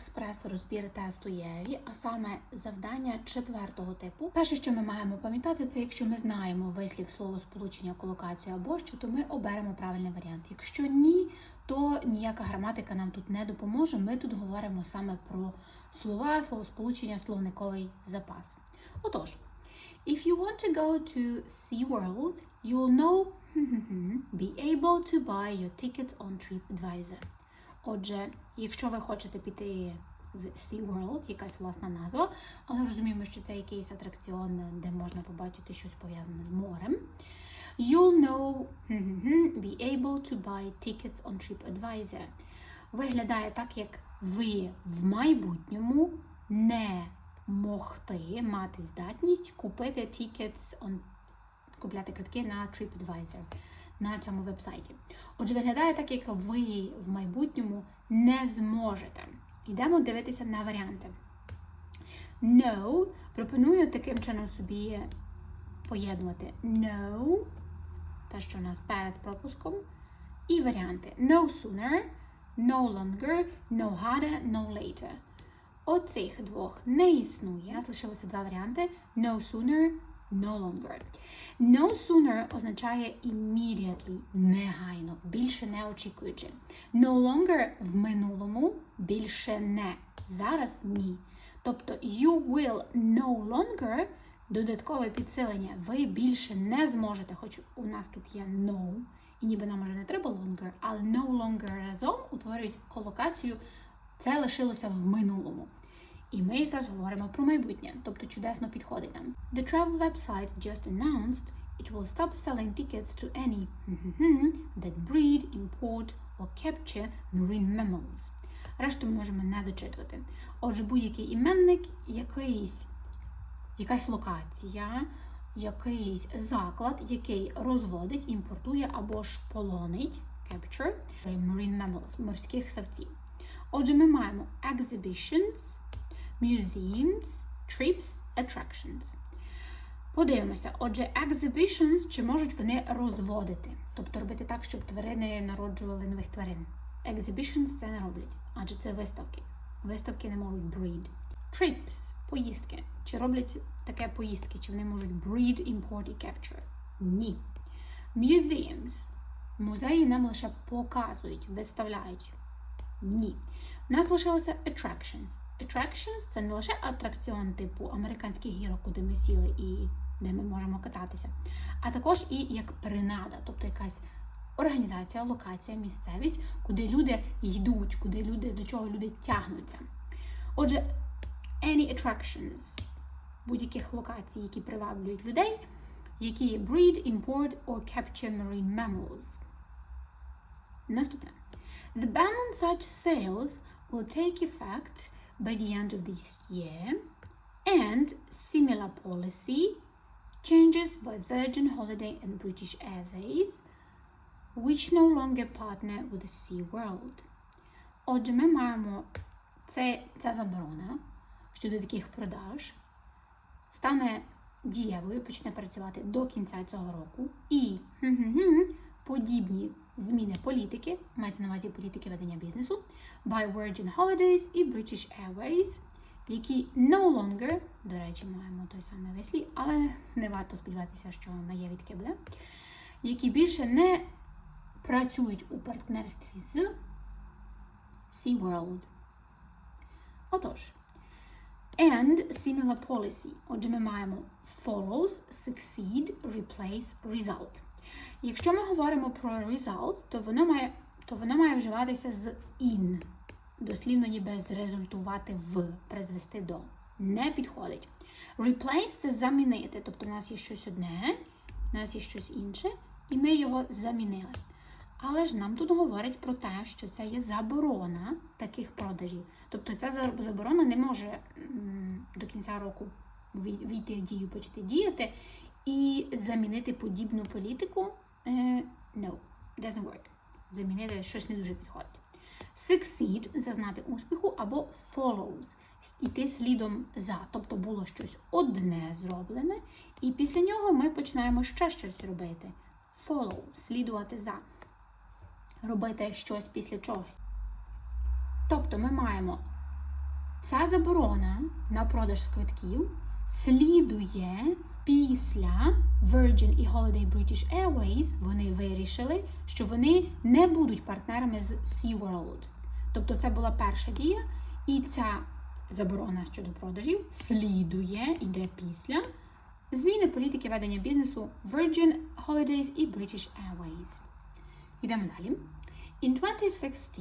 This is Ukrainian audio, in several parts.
експрес-розбір тесту ЄВІ, а саме завдання четвертого типу. Перше, що ми маємо пам'ятати, це якщо ми знаємо вислів словосполучення, колокацію або що, то ми оберемо правильний варіант. Якщо ні, то ніяка граматика нам тут не допоможе. Ми тут говоримо саме про слова, словосполучення, словниковий запас. Отож, if you want to go to SeaWorld, you'll know be able to buy your tickets on TripAdvisor. Отже, якщо ви хочете піти в SeaWorld, якась власна назва, але розуміємо, що це якийсь атракціон, де можна побачити щось пов'язане з морем. You'll know be able to buy tickets on TripAdvisor. Виглядає так, як ви в майбутньому не могти мати здатність купити tickets on купляти квитки на TripAdvisor на цьому вебсайті. Отже, виглядає так, як ви в майбутньому не зможете. Йдемо дивитися на варіанти. No пропоную таким чином собі поєднувати no, те, що у нас перед пропуском, і варіанти no sooner, no longer, no harder, no later. Оцих двох не існує. Залишилося два варіанти: no sooner, no longer. No sooner означає immediately, негайно, більше не очікуючи. No longer в минулому більше не. Зараз ні. Тобто you will no longer додаткове підсилення. Ви більше не зможете, хоч у нас тут є no, і ніби нам уже не треба longer, але no longer разом утворюють колокацію. Це лишилося в минулому. І ми якраз говоримо про майбутнє, тобто чудесно підходить нам. The travel website just announced it will stop selling tickets to any that breed, import or capture marine mammals. Решту ми можемо не дочитувати. Отже, будь-який іменник, якийсь, якась локація, якийсь заклад, який розводить, імпортує або ж полонить capture marine mammals, морських савців. Отже, ми маємо exhibitions, museums, trips, attractions. Подивимося, отже, exhibitions, чи можуть вони розводити, тобто робити так, щоб тварини народжували нових тварин. Exhibitions це не роблять, адже це виставки. Виставки не можуть breed. Trips поїздки. Чи роблять таке поїздки, чи вони можуть breed, import і capture? Ні. Museums. Музеї нам лише показують, виставляють. Ні. У нас лишилося attractions. Attractions це не лише атракціон типу американських гірок, куди ми сіли і де ми можемо кататися, а також і як принада, тобто якась організація, локація, місцевість, куди люди йдуть, куди люди, до чого люди тягнуться. Отже, any attractions будь-яких локацій, які приваблюють людей, які breed, import or capture marine mammals. Наступне. The ban on such sales will take effect by the end of this year, and similar policy changes by Virgin Holiday and British Airways, which no longer partner with SeaWorld. Отже, ми маємо це, ця заборона щодо таких продаж стане дієвою, почне працювати до кінця цього року, і подібні зміни політики, мається на увазі політики ведення бізнесу, by Virgin Holidays і British Airways, які no longer, до речі, маємо той самий вислів, але не варто сподіватися, що на є відки буде, які більше не працюють у партнерстві з SeaWorld. Отож, and similar policy. Отже, ми маємо follows, succeed, replace, result. Якщо ми говоримо про result, то воно має, то воно має вживатися з in. Дослівно ніби зрезультувати в, призвести до. Не підходить. Replace це замінити. Тобто, в нас є щось одне, в нас є щось інше, і ми його замінили. Але ж нам тут говорять про те, що це є заборона таких продажів. Тобто ця заборона не може до кінця року війти в дію, почати діяти і замінити подібну політику. Е, no, doesn't work. Замінити щось не дуже підходить. Succeed зазнати успіху або follows іти слідом за. Тобто було щось одне зроблене, і після нього ми починаємо ще щось робити. Follow слідувати за. Робити щось після чогось. Тобто ми маємо Ця заборона на продаж квитків слідує після Virgin і Holiday British Airways. Вони вирішили, що вони не будуть партнерами з SeaWorld. Тобто це була перша дія, і ця заборона щодо продажів слідує, іде після зміни політики ведення бізнесу Virgin Holidays і British Airways. Йдемо далі. In 2016,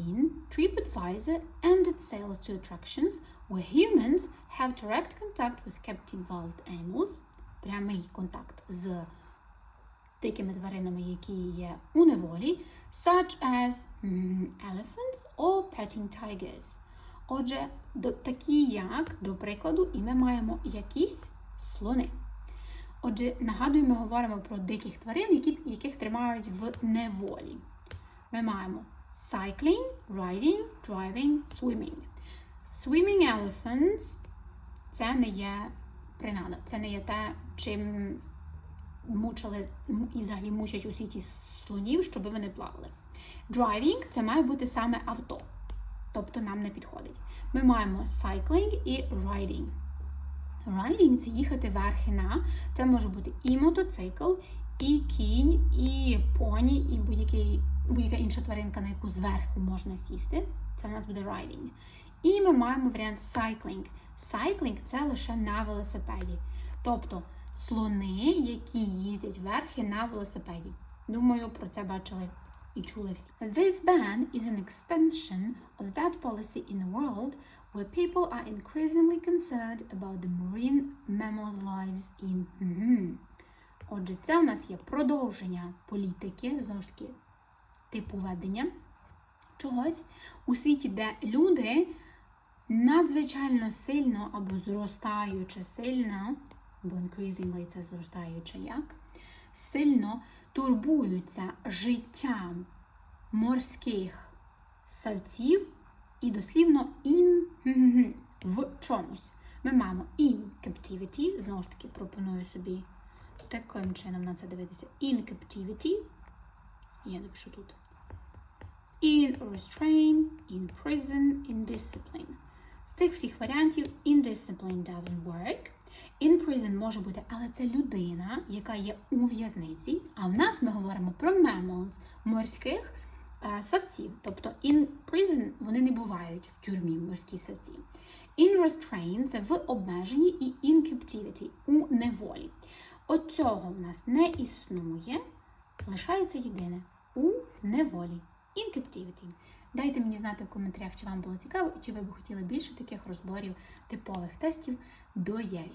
TripAdvisor ended sales to attractions where humans have direct contact with captive wild animals, прямий контакт з дикими тваринами, які є у неволі, such as elephants or petting tigers. Отже, такі як, до прикладу, і ми маємо якісь слони. Отже, нагадую, ми говоримо про диких тварин, які, яких тримають в неволі. Ми маємо cycling, riding, driving, swimming. Swimming elephants це не є принада, це не є те, чим мучили і взагалі мучать у світі слонів, щоб вони плавали. Driving це має бути саме авто, тобто нам не підходить. Ми маємо cycling і riding. Riding – це їхати верхи на. Це може бути і мотоцикл, і кінь, і поні, і будь-яка інша тваринка, на яку зверху можна сісти. Це в нас буде riding. І ми маємо варіант cycling. Cycling – це лише на велосипеді. Тобто слони, які їздять верхи на велосипеді. Думаю, про це бачили і чули всі. This ban is an extension of that policy in a world where people are increasingly concerned about the marine mammals' lives in. Мгм. Отже, це у нас є продовження політики, знову ж таки, типу ведення чогось у світі, де люди надзвичайно сильно або зростаюче сильно, бо increasingly це зростаюче як, сильно турбуються життям морських савців і дослівно in в чомусь. Ми маємо in captivity, знову ж таки, пропоную собі таким чином на це дивитися. In captivity. Я напишу тут. In restraint, in prison, in discipline. З цих всіх варіантів in discipline doesn't work. In prison може бути, але це людина, яка є у в'язниці. А в нас ми говоримо про mammals, морських е, савців. Тобто in prison вони не бувають в тюрмі морські савці. In restraint – це в обмеженні і in captivity у неволі. От цього в нас не існує. Лишається єдине у неволі. In captivity. Дайте мені знати в коментарях, чи вам було цікаво, і чи ви б хотіли більше таких розборів типових тестів до Єві.